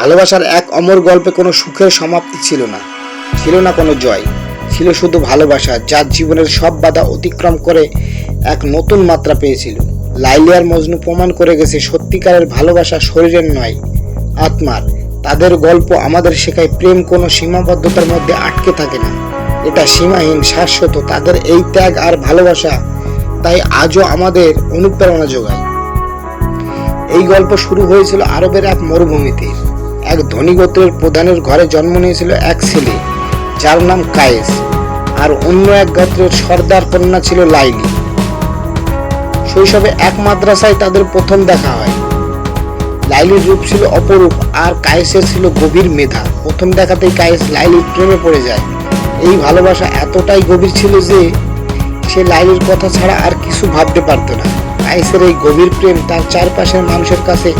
ভালোবাসার এক অমর গল্পে কোনো সুখের সমাপ্তি ছিল না। ছিল না কোনো জয়। ছিল শুধু ভালোবাসা যার জীবনের সব বাধা অতিক্রম করে এক নতুন মাত্রা পেয়েছিল। লাইলিয়ার মজনু প্রমাণ করে গেছে, সত্যিকারের ভালোবাসা শরীরের নয়, আত্মার। তাদের গল্প আমাদের শেখায় প্রেম কোনো সীমাবদ্ধতার মধ্যে আটকে থাকে না। এটা সীমাহীন, শাশ্বত, তাদের এই ত্যাগ আর ভালোবাসা তাই আজও আমাদের অনুপ্রেরণা যোগায়। এই গল্প শুরু হয়েছিল আরবের এক মরুভূমিতে। এক ধনী গোত্রের প্রধানের ঘরে জন্ম নিয়েছিল এক ছেলে, যার নাম কায়েস, আর অন্য এক গোত্রের সর্দার কন্যা ছিল লাইলি। শৈশবে এক মাদ্রাসায় তাদের প্রথম দেখা হয়। লাইলির রূপ ছিল অপরূপ, আর কায়েসের ছিল গভীর মেধা। প্রথম দেখাতেই কায়েস লাইলির প্রেমে পড়ে যায়। এই ভালোবাসা এতটাই গভীর ছিল যে, সে লাইলির কথা ছাড়া আর কিছু ভাবতে পারতো না। কায়েসের এই গভীর প্রেম তার চারপাশের মানুষের কাছে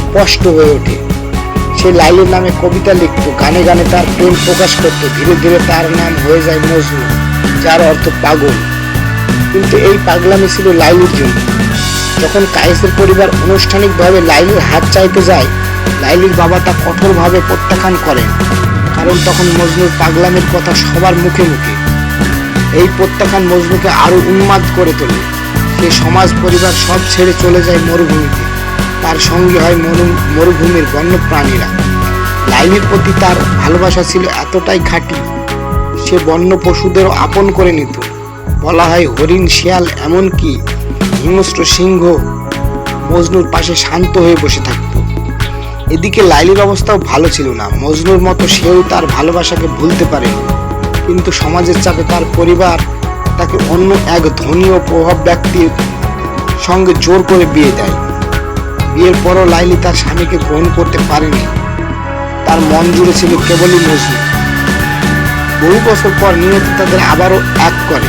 স্পষ্ট হয়ে ওঠে। সে লাইলির নামে কবিতা লিখত, গানে গানে তার প্রেম প্রকাশ করত, ধীরে ধীরে তার নাম হয়ে যায় মজনু, যার অর্থ পাগল। কিন্তু এই পাগলামি ছিল লাইলির জন্য। যখন কায়েসের পরিবার আনুষ্ঠানিকভাবে লাইলির হাত চাইতে যায়, লাইলির বাবা তা কঠোরভাবে প্রত্যাখ্যান করেন, কারণ তখন মজনুর পাগলামির কথা সবার মুখে মুখে। এই প্রত্যাখ্যান মজনুকে আরও উন্মাদ করে তোলে। সে সমাজ পরিবার সব ছেড়ে চলে যায় মরুভূমিতে। তার সঙ্গে হয় মরু- মরুভূমির বন্য প্রাণীরা লাইলির প্রতি তার ভালোবাসা ছিল এতটাই খাঁটি, সে বন্য পশুদেরও আপন করে নিত। বলা হয় হরিণ, শিয়াল, এমনকি হিংস্র সিংহ মজনুর পাশে শান্ত হয়ে বসে থাকত। এদিকে লাইলির অবস্থাও ভালো ছিল না। মজনুর মতো সেও তার ভালোবাসাকে ভুলতে পারে কিন্তু সমাজের চাপে তার পরিবার তাকে অন্য এক ধনী ও প্রভাব ব্যক্তির সঙ্গে জোর করে বিয়ে দেয়। বিয়ের পরও লাইলি তার স্বামীকে গ্রহণ করতে পারেনি। তার মন জুড়ে ছিল কেবলই মজনু। বহু বছর পর নিয়তি তাদের আবারও এক করে।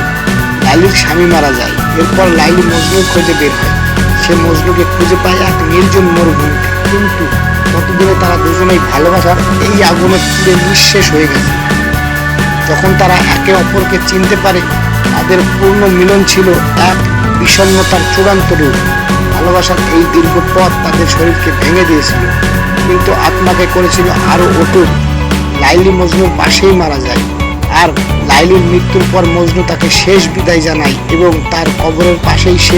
লাইলির স্বামী মারা যায়। এরপর লাইলি মজনুর খোঁজে বের হয়। সে মজনুকে খুঁজে পায় এক নির্জন মরুভূমিতে। কিন্তু ততদিনে তারা দুজনেই ভালোবাসার এই আগুনে পুড়ে নিঃশেষ হয়ে গেছে। যখন তারা একে অপরকে চিনতে পারে, তাদের পূর্ণ মিলন ছিল এক বিষণ্ণতার চূড়ান্ত রূপ। ভালোবাসার এই দীর্ঘ পথ তাদের শরীরকে ভেঙে দিয়েছিল। কিন্তু আত্মাকে করেছিল আরও অটুট। লাইলি মজনুর পাশেই মারা যায়। আর লাইলির মৃত্যুর পর মজনু তাকে শেষ বিদায় জানায় এবং তার কবরের পাশেই সে